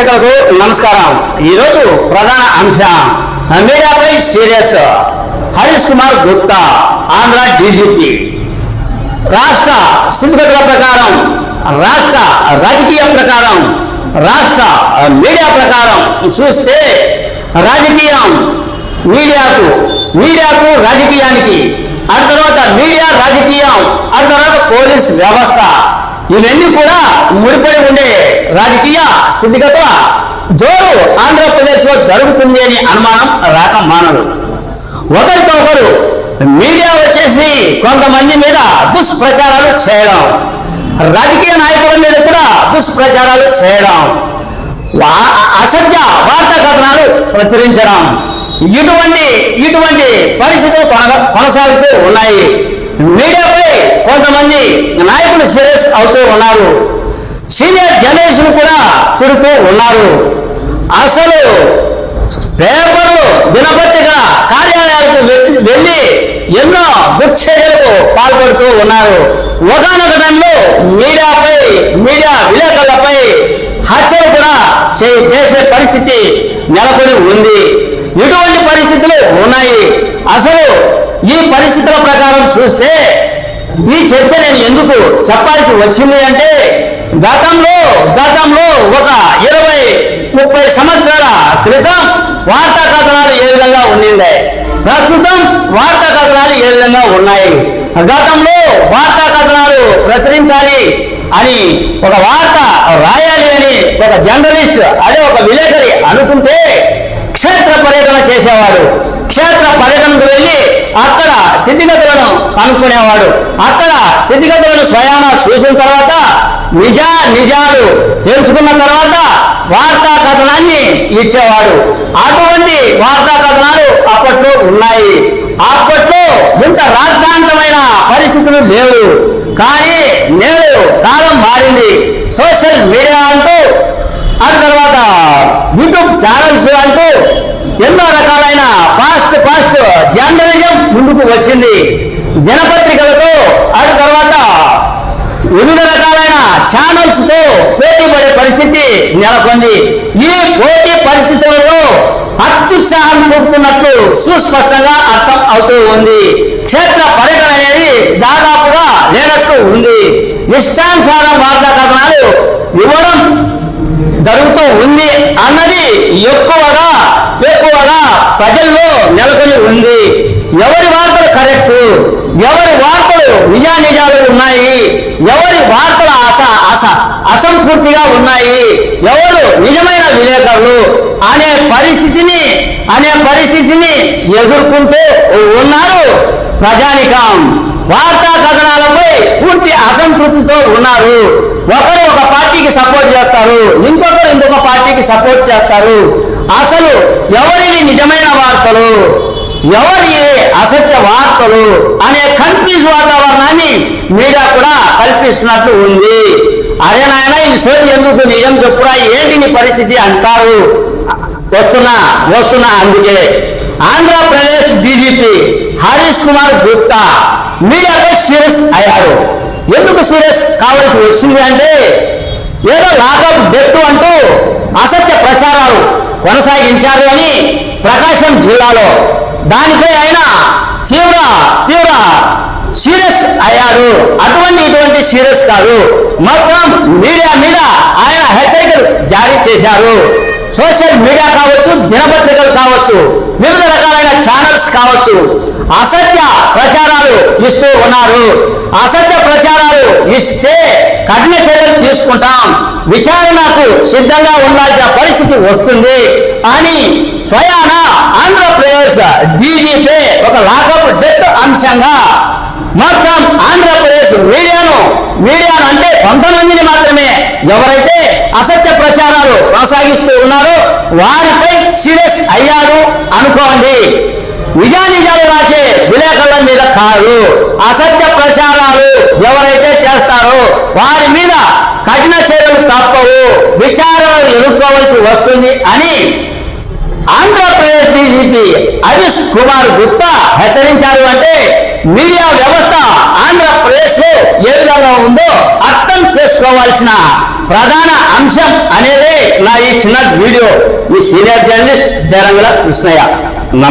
ప్రేక్షకులకు నమస్కారం. ఈరోజు ప్రధాన అంశం మీడియాపై సీరియస్ హరీష్ కుమార్ గుప్తా ఆంధ్ర డీజీపీ. రాష్ట్ర స్థితిగతుల ప్రకారం రాష్ట్ర రాజకీయ ప్రకారం రాష్ట్ర మీడియా ప్రకారం చూస్తే రాజకీయం మీడియాకు మీడియాకు రాజకీయానికి ఆ తర్వాత మీడియా రాజకీయం ఆ తర్వాత పోలీస్ వ్యవస్థ. ఇవన్నీ కూడా ముడిపడి ఉండే రాజకీయ స్థితిగతుల జోరు ఆంధ్రప్రదేశ్లో జరుగుతుంది అని అనుమానం రాక మానదు. ఒకరితో ఒకరు మీడియా వచ్చేసి కొంతమంది మీద దుష్ప్రచారాలు చేయడం రాజకీయ నాయకుల మీద కూడా దుష్ప్రచారాలు చేయడం అసత్య వార్తా కథనాలు ప్రచురించడం ఇటువంటి ఇటువంటి పరిస్థితులు కొన- కొనసాగుతూ ఉన్నాయి. మీడియా కొంతమంది నాయకులు సీరియస్ అవుతూ ఉన్నారు. సీనియర్ జర్నలిస్టులు కూడా తిరుగుతూ ఉన్నారు. అసలు పేపరు దినపత్రిక కార్యాలయాలకు వెళ్ళి ఎన్నో దుశ్చర్యలకు పాల్పడుతూ ఉన్నారు. ఒకనొక టైంలో మీడియాపై మీడియా విలేకరులపై హత్యలు కూడా చే- చేసే పరిస్థితి నెలకొని ఉంది. ఇటువంటి పరిస్థితులు ఉన్నాయి. అసలు ఈ పరిస్థితుల ప్రకారం చూస్తే ఈ చర్చ నేను ఎందుకు చెప్పాల్సి వచ్చింది అంటే గతంలో గతంలో ఒక ఇరవై ముప్పై సంవత్సరాల క్రితం వార్తా కథనాలు ఏ విధంగా ఉండిండే? ప్రస్తుతం వార్తా కథనాలు ఏ విధంగా ఉన్నాయి? గతంలో వార్తా కథనాలు ప్రచురించాలి అని ఒక వార్త రాయాలి అని ఒక జర్నలిస్ట్ అదే ఒక విలేకరి అనుకుంటే క్షేత్ర పర్యటన చేసేవాడు. క్షేత్ర పర్యటన స్థితిగతులను కనుక్కునేవాడు. అక్కడ స్థితిగతులను స్వయాన చూసిన తర్వాత నిజా నిజాలు తెలుసుకున్న తర్వాత వార్తా కథనాన్ని ఇచ్చేవాడు. అటువంటి వార్తా కథనాలు అప్పట్లో ఉన్నాయి. అప్పట్లో ఇంత రాద్ధాంతమైన పరిస్థితులు లేవు. కానీ నేడు కాలం మారింది. సోషల్ మీడియా అంటూ ఆ తర్వాత యూట్యూబ్ ఛానల్స్ అంటూ ఎన్నో రకాలైన ముందుకు వచ్చింది. దినపత్రికలతో ఆ తర్వాత వివిధ రకాలైన ఛానల్స్తో పోటీ పడే పరిస్థితి నెలకొంది. ఈ పోటీ పరిస్థితులలో అత్యుత్సాహం చూపుతున్నట్లు సుస్పష్టంగా అర్థం అవుతూ ఉంది. క్షేత్ర పర్యటన అనేది దాదాపుగా లేనట్లు ఉంది. నిష్టానుసార వార్తా కథనాలు ఇవ్వడం జరుగుతూ ఉంది అన్నది ఎక్కువగా ఎక్కువగా ప్రజల్లో నెలకొని ఉంది. ఎవరి వారు కరెక్ట్. ఎవరి వార్తలు నిజానిజాలు ఉన్నాయి? ఎవరి వార్తలు అస అస అసంపూర్తిగా ఉన్నాయి? ఎవరు నిజమైన విలేకరులు? అనే పరిస్థితిని అనే పరిస్థితిని ఎదుర్కొంటూ ఉన్నారు ప్రజానికం. వార్తా కథనాలపై పూర్తి అసంతృప్తితో ఉన్నారు. ఒకరు ఒక పార్టీకి సపోర్ట్ చేస్తారు. ఇంకొకరు ఇంకొక పార్టీకి సపోర్ట్ చేస్తారు. అసలు ఎవరివి నిజమైన వార్తలు? ఎవరి అసత్య వార్తలు అనే కన్ఫ్యూజ్ వాతావరణాన్ని మీడియా కూడా కల్పిస్తున్నట్లు ఉంది. అదే నాయన ఈ సోది ఎందుకు నిజం చెప్పురా? ఏంటి నీ పరిస్థితి అంటారు? వస్తున్నా వస్తున్నా అందుకే. ఆంధ్రప్రదేశ్ డీజీపీ హరీష్ కుమార్ గుప్తా మీడియాపై సీరియస్ అయ్యారు. ఎందుకు సీరియస్ కావాల్సి వచ్చింది అంటే ఏదో లాకప్ డెత్ అంటూ అసత్య ప్రచారాలు కొనసాగించారు అని ప్రకాశం జిల్లాలో దానిపై ఆయన తీవ్ర తీవ్ర సీరియస్ అయ్యారు అటువంటి ఇటువంటి సీరియస్ కాదు. మొత్తం మీడియా మీద ఆయన హెచ్చరికలు జారీ చేశారు. సోషల్ మీడియా కావచ్చు దినపత్రికలు కావచ్చు వివిధ రకాలైన ఛానల్స్ కావచ్చు అసత్య ప్రచారాలు ఇస్తూ ఉన్నారు. అసత్య ప్రచారాలు ఇస్తే కఠిన చర్యలు తీసుకుంటాం. విచారణకు సిద్ధంగా ఉండాల్సిన పరిస్థితి వస్తుంది. అని స్వయాన ఆంధ్రప్రదేశ్ ఒక లాకప్ డెత్ అంశంగా మొత్తం ఆంధ్రప్రదేశ్ మీడియాను మీడియాను అంటే కొంతమందిని మాత్రమే. ఎవరైతే అసత్య ప్రచారాలు కొనసాగిస్తూ ఉన్నారో వారిపై సీరియస్ అయ్యారు అనుకోండి. నిజానిజాలు రాసే విలేకరుల మీద కాదు. అసత్య ప్రచారాలు ఎవరైతే చేస్తారో వారి మీద కఠిన చర్యలు తప్పవు. విచారణలు ఎదుర్కోవాల్సి వస్తుంది అని ఆంధ్రప్రదేశ్ డీజీపీ హరీష్ కుమార్ గుప్తా హెచ్చరించారు అంటే మీడియా వ్యవస్థ ఆంధ్రప్రదేశ్లో ఏ విధంగా ఉందో అర్థం చేసుకోవాల్సిన ప్రధాన అంశం అనేది నా ఈ చిన్న వీడియో. మీ సీనియర్ జర్నలిస్ట్ దేరంగుల కృష్ణయ్య. నమస్తే